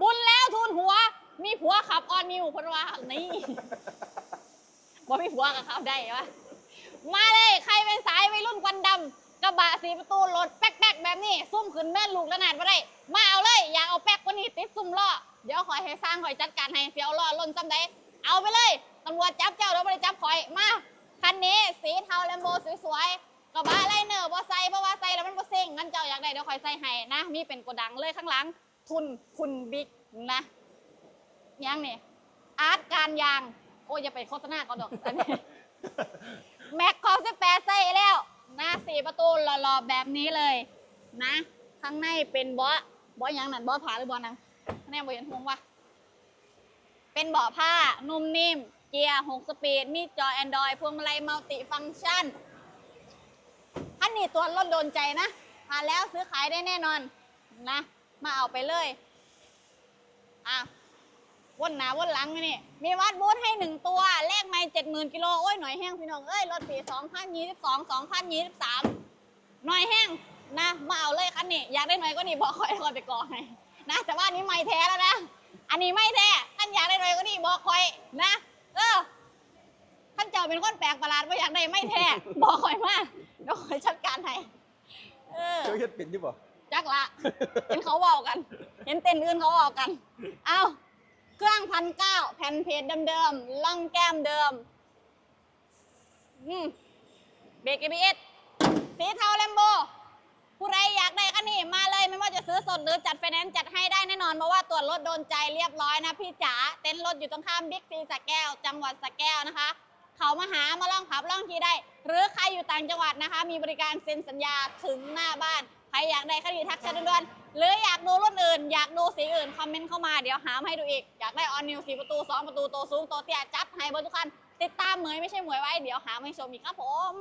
บุญแล้วทุนหัว มีผัวขับออนนิวเพนว่านี่บ่มีผัวกับเขาได้ปะมาเลยใครเป็นสายวัยรุ่นควันดำกระบะสีประตูรถแป๊กๆแบบนี้ ซุ่มขึ้นเนินลูกระนาดมาได้มาเอาเลย อยากเอาแป๊กกว่านี้ติดซุ่มล้อเดี๋ยวคอยให้สร้างคอยจัดการให้เสียวล้อล่นซ้ำได้เอาไปเลยตำรวจจับเจ้าเราไม่ได้จับคอยมาคันนี้สีเทาแลมโบสวยๆกระบะไลเนอร์บอไซเพราะว่าใส่แล้วมันบอเซ็งงั้นเจ้าอยากได้เดี๋ยวคอยใส่ให้นะมีเป็นโกดังเลยข้างหลัง ทุนคุณบิ๊กนะยังนี่อาร์ตการยางโอ้ยอย่าไปโฆษณาเขาดอกอันนี้แม็กคอสแปดใส่แล้วนะสี่ประตูหล่อๆแบบนี้เลยนะ ข้างในเป็นเบาะเบาะหยังนั่นเบาะผ้าหรือเบาะหนังแน่บ่เห็นหงวะเป็นเบาะผ้านุ่มนิ่ม เกียร์หกสปีด มีจอ Android พวงมาลัยมัลติฟังก์ชันอันนี้ตัวรถโดนใจนะผ่านแล้วซื้อขายได้แน่นอนนะ มาเอาไปเลยอะวนหนาวนหลังนี่มีวัดบูธให้หนึ่งตัวเลขไม่เจ็ดหมื่นกิโลโอ้ยหน่อยแห้งพี่น้องเอ้ยรถปีสองพันยี่สิบสองสองพันยี่สิบสามหน่อยแห้งนะมาเอาเลยคันนี้อยากได้หน่อยก็นี่บอกคอยคอยไปก่อนให้นะแต่ว่านี้ไม่แท้แล้วนะอันนี้ไม่แท้ท่านอยากได้หน่อยก็นี่บอกคอยนะเออท่านเจ้าเป็นคนแปลกประหลาดว่าอยากได้ไม่แท้บอกคอยมาเดี๋ยวคอยจัดการให้เออเจ้าเฮ็ดเป็นยู่บ่ จักละ เห็นเขาเว่ากัน เห็นเต้นอื่นเขาเว่ากัน เอาเครื่องพันเก้าแผ่นเพจเดิมๆล่องแก้มเดิมอืมเบรก ABS สีเทาแลมโบ ผู้ใดอยากได้คันนี้มาเลยไม่ว่าจะซื้อสดหรือจัดไฟแนนซ์จัดให้ได้แน่นอน เพราะว่าตรวจรถโดนใจเรียบร้อยนะพี่จ๋าเต็นท์รถอยู่ตรงข้ามบิ๊กซีสะแก้ว จังหวัดสะแก้วนะคะเขามาหามาล่องขับล่องที่ได้ หรือใครอยู่ต่างจังหวัดนะคะ มีบริการเซ็นสัญญาถึงหน้าบ้าน รอยากได้คดีทักแชทด่วนๆหรืออยากดูรุ่นอื่น อยากดูสีอื่น คอมเมนต์เข้ามาเดี๋ยวหามาให้ดูอีก อยากได้ออนนิวสีประตู 2 ประตูโตสูงโตเตี้ยจัดให้เบอร์ทุกคันติดตามเหมยไม่ใช่หมยไว้เดี๋ยวหามาให้ชมอีกครับผม